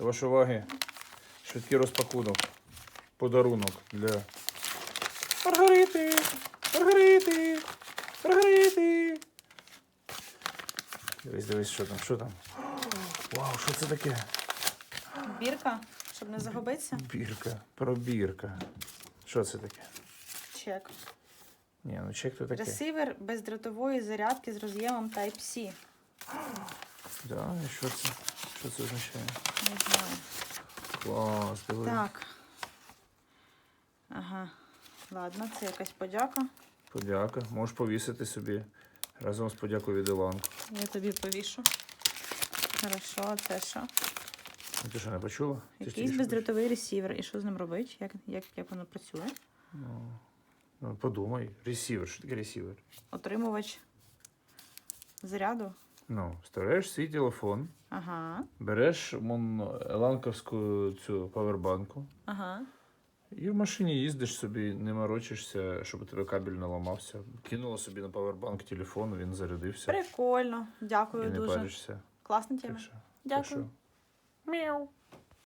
До вашої уваги. Швидкий розпакунок. Подарунок для Маргарити. Маргарити. Маргарити. Дивись, дивись, що там, що там. Вау, що це таке? Бірка, щоб не загубитися. Бірка, пробірка. Що це таке? Чек. Ні, ну чек то таке. Ресивер бездротової зарядки з роз'ємом Type-C. Да, і що це? Що це означає? Не знаю. Клас, диви. Так. Ага. Ладно, це якась подяка. Подяка. Можеш повісити собі разом з подякою від Іланку. Я тобі повішу. Хорошо, а це що? Ну, Ти що, не почула? Ти ж Якийсь тільки що бездротовий ресівер. І що з ним робити? Як, як, як воно працює? Ну, ну, подумай. Ресівер. Що таке ресівер? Отримувач заряду. Ну, вставляєш свій телефон, Ага. береш мон, ланковську цю павербанку Ага. і в машині їздиш собі, не морочишся, щоб у тебе кабель не ламався. Кинула собі на павербанк телефон, він зарядився. Прикольно. І Дякую не дуже. паришся. Класна тема. Так що, так Дякую. що Мяу.